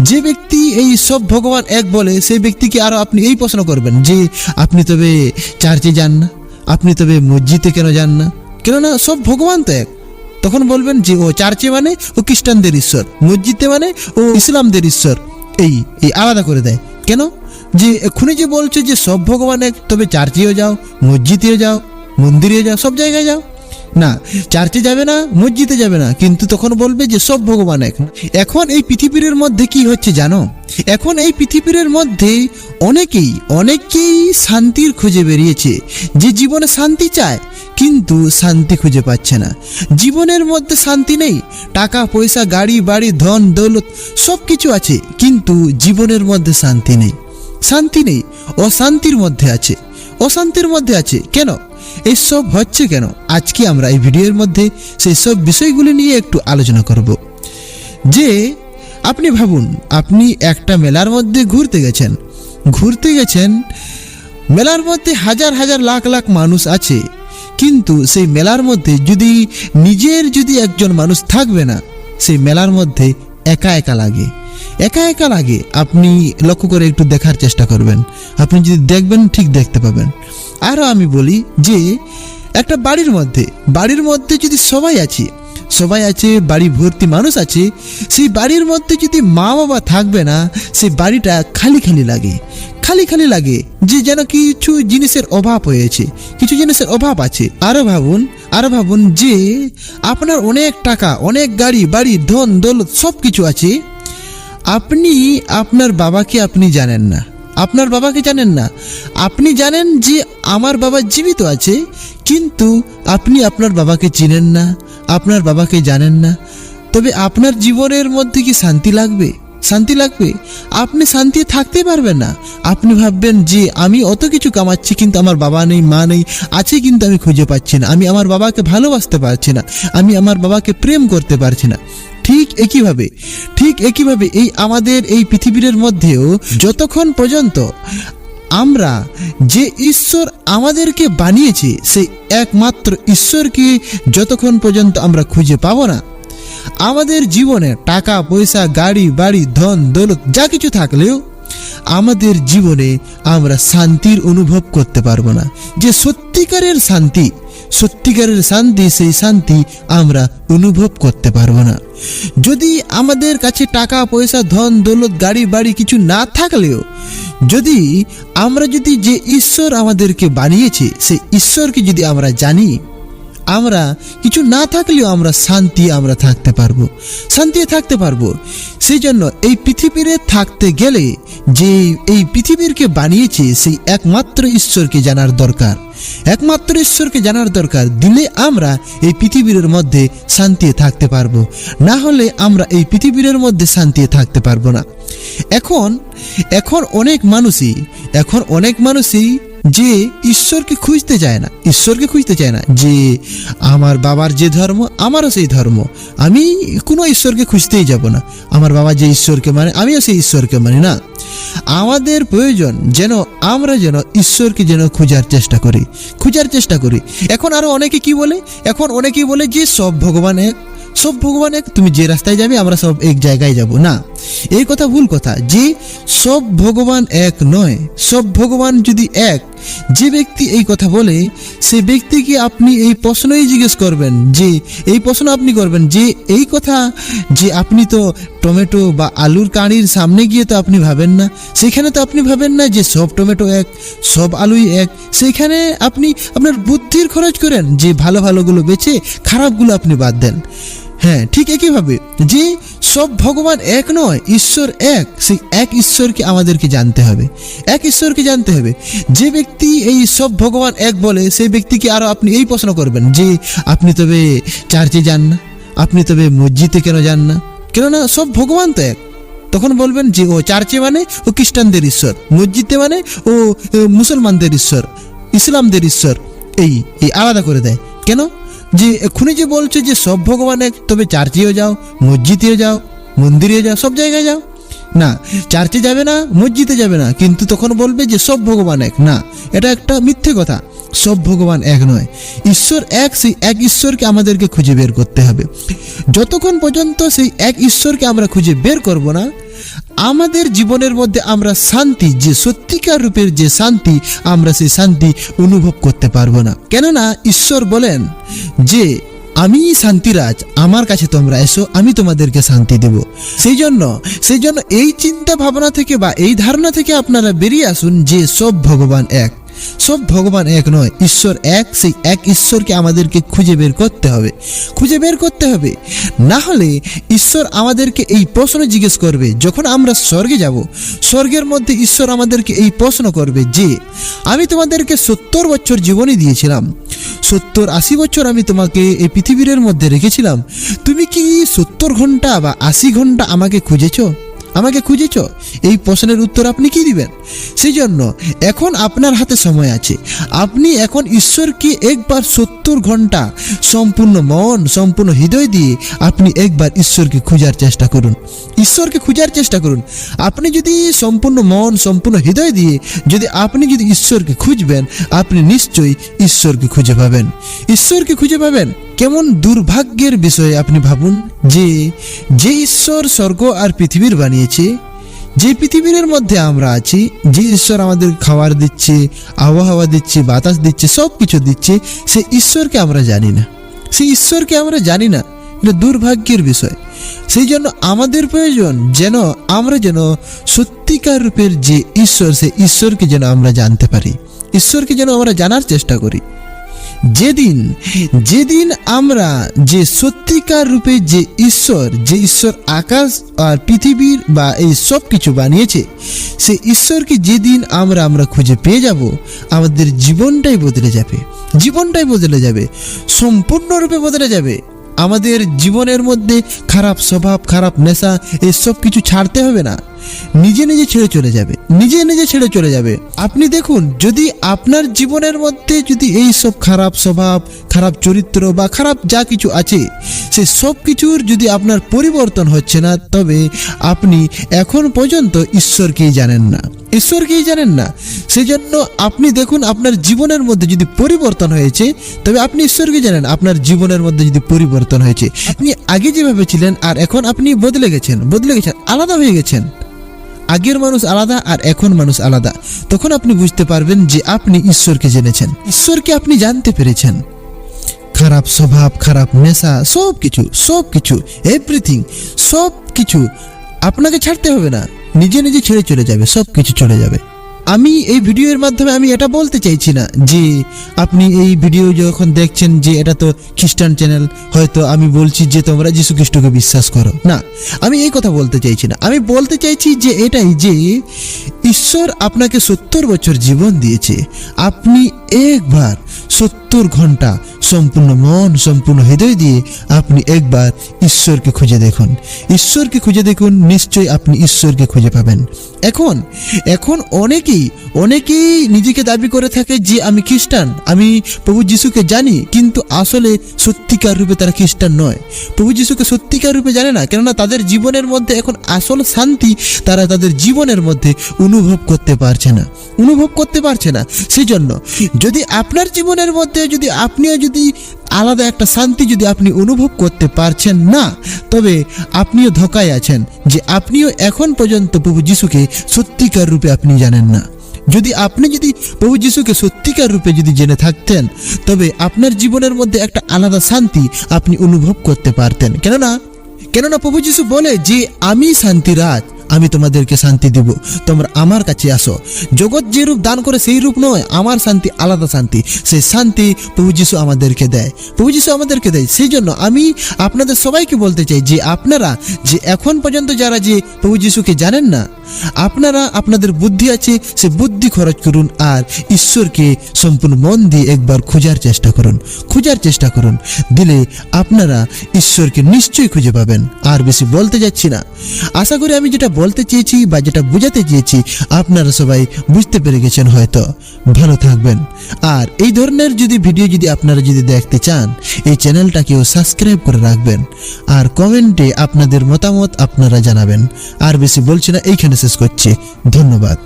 যে ব্যক্তি এই সব ভগবান এক বলে, সেই ব্যক্তিকে আরও আপনি এই প্রশ্ন করবেন যে, আপনি তবে চার্চে যান না আপনি তবে মসজিদে কেন যান? না কেননা সব ভগবান তো এক। তখন বলবেন যে, ও চার্চে মানে ও খ্রিস্টানদের ঈশ্বর, মসজিদে মানে ও ইসলামদের ঈশ্বর। এই এই আলাদা করে দেয়। কেন? যে, এক্ষুনি যে বলছে যে সব ভগবান এক, তবে চার্চেও যাও, মসজিদেও যাও মন্দিরে যাও, সব জায়গায় যাও। না, চার্চে যাবে না, মসজিদে যাবে না, কিন্তু তখন বলবে যে সব ভগবান এক। এখন এই পৃথিবীর মধ্যে কি হচ্ছে জানো? এখন এই পৃথিবীর মধ্যে অনেকেই অনেকেই শান্তির খুঁজে বেরিয়েছে। যে জীবনে শান্তি চায়, কিন্তু শান্তি খুঁজে পাচ্ছে না। জীবনের মধ্যে শান্তি নেই, টাকা, পয়সা, গাড়ি, বাড়ি, ধন, দৌলত সব কিছু আছে, কিন্তু জীবনের মধ্যে শান্তি নেই। শান্তি নেই, অশান্তির মধ্যে আছে। অশান্তির মধ্যে আছে, কেন? এসব হচ্ছে কেন? আজকে আমরা এই ভিডিওর মধ্যে সেই সব বিষয়গুলি নিয়ে একটু আলোচনা করব। যে, আপনি ভাবুন, আপনি একটা মেলার মধ্যে ঘুরতে গেছেন। ঘুরতে গেছেন, মেলার মধ্যে হাজার হাজার লাখ লাখ মানুষ আছে। কিন্তু সেই মেলার মধ্যে যদি নিজের যদি একজন মানুষ থাকবে না, সেই মেলার মধ্যে একা একা লাগে। একা একা লাগে, আপনি লক্ষ্য করে একটু দেখার চেষ্টা করবেন। আপনি যদি দেখবেন, ঠিক দেখতে পাবেন। আরও আমি বলি যে, একটা বাড়ির মধ্যে বাড়ির মধ্যে যদি সবাই আছে সবাই আছে, বাড়ি ভর্তি মানুষ আছে, সেই বাড়ির মধ্যে যদি মা বাবা থাকবে না, সেই বাড়িটা খালি খালি লাগে। খালি খালি লাগে যে যেন কিছু জিনিসের অভাব হয়েছে, কিছু জিনিসের অভাব আছে। আরও ভাবুন আরও ভাবুন যে, আপনার অনেক টাকা, অনেক গাড়ি, বাড়ি, ধন, দৌলত সব কিছু আছে আপনি আপনার বাবাকে আপনি জানেন না। আপনার বাবাকে জানেন না। আপনি জানেন যে আমার বাবা জীবিত আছে, কিন্তু আপনি আপনার বাবাকে চিনেন না, আপনার বাবাকে জানেন না। তবে আপনার জীবনের মধ্যে কি শান্তি লাগবে? শান্তি লাগবে? আপনি শান্তি থাকতে পারবেন না। আপনি ভাববেন যে আমি অত কিছু কামাচ্ছি, কিন্তু আমার বাবা নেই, মা নেই, আছে কিন্তু আমি খুঁজে পাচ্ছি না। আমি আমার বাবাকে ভালোবাসতে পারছি না। আমি আমার বাবাকে প্রেম করতে পারছি না। ঠিক একইভাবে ঠিক একইভাবে এই আমাদের এই পৃথিবীর মধ্যেও যতক্ষণ পর্যন্ত আমরা যে ঈশ্বর আমাদেরকে বানিয়েছে, সেই একমাত্র ঈশ্বরকে যতক্ষণ পর্যন্ত আমরা খুঁজে পাবো না, আমাদের জীবনে টাকা, পয়সা, গাড়ি, বাড়ি, ধন, দৌলত, যা কিছু থাকলেও আমাদের জীবনে আমরা শান্তির অনুভব করতে পারব না। যে সত্যিকারের শান্তি সত্যিকারের শান্তি, সেই শান্তি আমরা অনুভব করতে পারব না। যদি আমাদের কাছে টাকা, পয়সা, ধন, দৌলত, গাড়ি, বাড়ি কিছু না থাকলেও, যদি আমরা যদি যে ঈশ্বর আমাদেরকে বানিয়েছে, সেই ঈশ্বরকে যদি আমরা জানি আমরা কিছু না থাকলেও আমরা শান্তি আমরা থাকতে পারব শান্তি থাকতে পারব। সেই জন্য এই পৃথিবীরে থাকতে গেলে যে এই পৃথিবীরকে বানিয়েছে সেই একমাত্র ঈশ্বরকে জানার দরকার। একমাত্র ঈশ্বরকে জানার দরকার, দিলে আমরা এই পৃথিবীর মধ্যে শান্তি থাকতে পারব। না হলে আমরা এই পৃথিবীর মধ্যে শান্তি থাকতে পারব না। এখন এখন অনেক মানুষই, এখন অনেক মানুষই যে ঈশ্বরকে খুঁজতে চায় না, ঈশ্বরকে খুঁজতে চায় না যে আমার বাবার যে ধর্ম, আমারও সেই ধর্ম। আমি কোনো ঈশ্বরকে খুঁজতেই যাব না। আমার বাবা যে ঈশ্বরকে মানে আমিও সেই ঈশ্বরকে মানি না। আমাদের প্রয়োজন যেন আমরা যেন ঈশ্বরকে যেন খোঁজার চেষ্টা করি, খোঁজার চেষ্টা করি। এখন আরও অনেকে কি বলে? এখন অনেকেই বলে যে সব ভগবান এক সব ভগবান এক তুমি যে রাস্তায় যাবে, আমরা সব এক জায়গায় যাব। না। এই কথা ভুল কথা। যে সব ভগবান এক নয়, সব ভগবান যদি এক, যে ব্যক্তি এই কথা বলে, সে ব্যক্তিকে আপনি এই প্রশ্নই জিজ্ঞেস করবেন যে, এই প্রশ্ন আপনি করবেন যে, এই কথা যে আপনি তো টমেটো বা আলুর কাঁড়ির সামনে গিয়ে তো আপনি ভাবেন না, সেখানে তো আপনি ভাবেন না যে সব টমেটো এক, সব আলুই এক সেইখানে আপনি আপনার বুদ্ধির খরচ করেন যে ভালো ভালোগুলো বেছে খারাপগুলো আপনি বাদ দেন। হ্যাঁ ঠিক একইভাবে, যে সব ভগবান এক নয়, ঈশ্বর এক, সেই এক ঈশ্বরকে আমাদেরকে জানতে হবে। এক ঈশ্বরকে জানতে হবে। যে ব্যক্তি এই সব ভগবান এক বলে, সেই ব্যক্তিকে আরও আপনি এই প্রশ্ন করবেন যে, আপনি তবে চার্চে যান না, আপনি তবে মসজিদে কেন যান না? কেননা সব ভগবান তো এক। তখন বলবেন যে, ও চার্চে মানে ও খ্রিস্টানদের ঈশ্বর, মসজিদে মানে ও মুসলমানদের ঈশ্বর, ইসলামদের ঈশ্বর, এই এই আলাদা করে দেয়। কেন? যে এক্ষুনি যে বলছে যে সব ভগবান এক তবে চার্চেও যাও, মসজিদেও যাও মন্দিরে যাও, সব জায়গায় যাও। না, চার্চে যাবে না, মসজিদে যাবে না, কিন্তু তখন বলবে যে সব ভগবান এক। না, এটা একটা মিথ্যে কথা। সব ভগবান এক নয়। ঈশ্বর এক, সেই এক ঈশ্বরকে আমাদেরকে খুঁজে বের করতে হবে। যতক্ষণ পর্যন্ত সেই এক ঈশ্বরকে আমরা খুঁজে বের করব না, আমাদের জীবনের মধ্যে আমরা শান্তি, যে সত্যিকার রূপের যে শান্তি, আমরা সেই শান্তি অনুভব করতে পারব না। কেননা ঈশ্বর বলেন যে, আমি শান্তিরাজ, আমার কাছে তোমরা এসো, আমি তোমাদেরকে শান্তি দেব। সেই জন্য সেই জন্য এই চিন্তা ভাবনা থেকে বা এই ধারণা থেকে আপনারা বেরিয়ে আসুন যে সব ভগবান এক। সব ভগবান এক নয়, ঈশ্বর এক, সেই এক ঈশ্বরকে আমাদেরকে খুঁজে বের করতে হবে। খুঁজে বের করতে হবে। না হলে ঈশ্বর আমাদেরকে এই প্রশ্ন জিজ্ঞেস করবে, যখন আমরা স্বর্গে যাব, স্বর্গের মধ্যে ঈশ্বর আমাদেরকে এই প্রশ্ন করবে যে, আমি তোমাদেরকে সত্তর বছর জীবনই দিয়েছিলাম, সত্তর আশি বছর আমি তোমাকে এই পৃথিবীর মধ্যে রেখেছিলাম, তুমি কি সত্তর ঘণ্টা বা আশি ঘণ্টা আমাকে খুঁজেছো? আমাকে খুঁজেছ? এই প্রশ্নের উত্তর আপনি কি দিবেন? সেই জন্য এখন আপনার হাতে সময় আছে। আপনি এখন ঈশ্বরকে একবার সত্তর ঘণ্টা সম্পূর্ণ মন, সম্পূর্ণ হৃদয় দিয়ে আপনি একবার ঈশ্বরকে খোঁজার চেষ্টা করুন। ঈশ্বরকে খোঁজার চেষ্টা করুন। আপনি যদি সম্পূর্ণ মন, সম্পূর্ণ হৃদয় দিয়ে যদি আপনি যদি ঈশ্বরকে খুঁজবেন, আপনি নিশ্চয়ই ঈশ্বরকে খুঁজে পাবেন। ঈশ্বরকে খুঁজে পাবেন? কেমন দুর্ভাগ্যের বিষয়ে আপনি ভাবুন যে যে ঈশ্বর স্বর্গ আর পৃথিবীর বানিয়েছে, যে পৃথিবীর মধ্যে আমরা আছি, যে ঈশ্বর আমাদের খাবার দিচ্ছে, আবহাওয়া দিচ্ছে, বাতাস দিচ্ছে সব কিছু দিচ্ছে, সে ঈশ্বরকে আমরা জানি না। সেই ঈশ্বরকে আমরা জানি না, এটা দুর্ভাগ্যের বিষয়। সেই জন্য আমাদের প্রয়োজন যেন, আমরা যেন সত্যিকার রূপের যে ঈশ্বর, সে ঈশ্বরকে যেন আমরা জানতে পারি। ঈশ্বরকে যেন আমরা জানার চেষ্টা করি। যেদিন যেদিন আমরা যে সত্যিকার রূপে যে ঈশ্বর যে ঈশ্বর আকাশ আর পৃথিবীর বা এই সব কিছু বানিয়েছে, সে ঈশ্বরকে যেদিন আমরা আমরা খুঁজে পেয়ে যাব, আমাদের জীবনটাই বদলে যাবে। জীবনটাই বদলে যাবে। সম্পূর্ণরূপে বদলে যাবে। আমাদের জীবনের মধ্যে খারাপ স্বভাব, খারাপ নেশা, এসব কিছু ছাড়তে হবে না। নিজে নিজে ছেড়ে চলে যাবে। নিজে নিজে ছেড়ে চলে যাবে। আপনি দেখুন, যদি আপনার জীবনের মধ্যে যদি এই সব খারাপ স্বভাব, খারাপ চরিত্র বা খারাপ যা কিছু আছে, সে সব কিছুর যদি আপনার পরিবর্তন হচ্ছে না, তবে আপনি এখন পর্যন্ত ঈশ্বরকেই জানেন না। ঈশ্বরকেই জানেন না। সেজন্য আপনি দেখুন, আপনার জীবনের মধ্যে যদি পরিবর্তন হয়েছে, তবে আপনি ঈশ্বরকে জানেন, আপনার জীবনের মধ্যে যদি পরিবর্তন হয়েছে। আপনি আগে যেভাবে ছিলেন, আর এখন আপনি বদলে গেছেন বদলে গেছেন, আলাদা হয়ে গেছেন। আগের মানুষ আলাদা, আর এখন মানুষ আলাদা। তখন আপনি বুঝতে পারবেন যে আপনি ঈশ্বরকে জেনেছেন। ঈশ্বরকে আপনি জানতে পেরেছেন। খারাপ স্বভাব, খারাপ নেশা সব কিছু সব কিছু এভরিথিং সব কিছু আপনাকে ছাড়তে হবে না। নিজে নিজে ছেড়ে চলে যাবে, সব কিছু চলে যাবে। আমি এই ভিডিওর মাধ্যমে আমি এটা বলতে চাইছি না যে আপনি এই ভিডিও যখন দেখছেন যে এটা তো খ্রিস্টান চ্যানেল, হয়তো আমি বলছি যে তোমরা যীশু খ্রিস্টকে বিশ্বাস করো। না, আমি এই কথা বলতে চাইছি না। আমি বলতে চাইছি যে এটাই যে ঈশ্বর আপনাকে সত্তর বছর জীবন দিয়েছে। আপনি একবার সত্তর ঘণ্টা সম্পূর্ণ মন, সম্পূর্ণ হৃদয় দিয়ে আপনি একবার ঈশ্বরকে খুঁজে দেখুন। ঈশ্বরকে খুঁজে দেখুন, নিশ্চয়ই আপনি ঈশ্বরকে খুঁজে পাবেন। এখন এখন অনেকেই অনেকেই নিজেকে দাবি করে থাকে যে আমি খ্রিস্টান, আমি প্রভু যিশুকে জানি, কিন্তু আসলে সত্যিকার রূপে তারা খ্রিস্টান নয়। প্রভু যিশুকে সত্যিকার রূপে জানে না, কেননা তাদের জীবনের মধ্যে এখন আসল শান্তি তারা তাদের জীবনের মধ্যে অনুভব করতে পারছে না। অনুভব করতে পারছে না। সেই জন্য যদি আপনার জীবনের মধ্যে যদি, আপনিও যদি আলাদা একটা শান্তি যদি আপনি অনুভব করতে পারছেন না, তবে আপনিও ধোকায় আছেন যে আপনিও এখন পর্যন্ত প্রভু যিশুকে সত্যিকার রূপে আপনি জানেন না। যদি আপনি যদি প্রভু যিশুকে সত্যিকার রূপে যদি জেনে থাকতেন, তবে আপনার জীবনের মধ্যে একটা আলাদা শান্তি আপনি অনুভব করতে পারতেন। কেননা কেননা প্রভু যিশু বলে যে, আমি শান্তিরাজ আমি তোমাদেরকে শান্তি দিব। তোমরা আমার কাছে আসো। জগৎ যে রূপ দান করে সেই রূপ নয়, আমার শান্তি আলাদা শান্তি। সেই শান্তি প্রভু যিশু আমাদেরকে দেয়। প্রভু যিশু আমাদেরকে দেয়। সেই জন্য আমি আপনাদের সবাইকে বলতে চাই যে আপনারা যে এখন পর্যন্ত যারা যে প্রভু যিশুকে জানেন না, আপনারা আপনাদের বুদ্ধি আছে, সে বুদ্ধি খরচ করুন আর ঈশ্বরকে সম্পূর্ণ মন দিয়ে একবার খোঁজার চেষ্টা করুন। খোঁজার চেষ্টা করুন। দিলে আপনারা ঈশ্বরকে নিশ্চয়ই খুঁজে পাবেন। আর বেশি বলতে যাচ্ছি না। আশা করি আমি যেটা বলতে চেয়েছি বা যেটা বোঝাতে চেয়েছি, আপনারা সবাই বুঝতে পেরে গেছেন হয়তো। ভালো থাকবেন। আর এই ধরনের যদি ভিডিও যদি আপনারা যদি দেখতে চান, এই চ্যানেলটাকেও সাবস্ক্রাইব করে রাখবেন। আর কমেন্টে আপনাদের মতামত আপনারা জানাবেন। আর বেশি বলছি না, এইখানে শেষ করছি। ধন্যবাদ।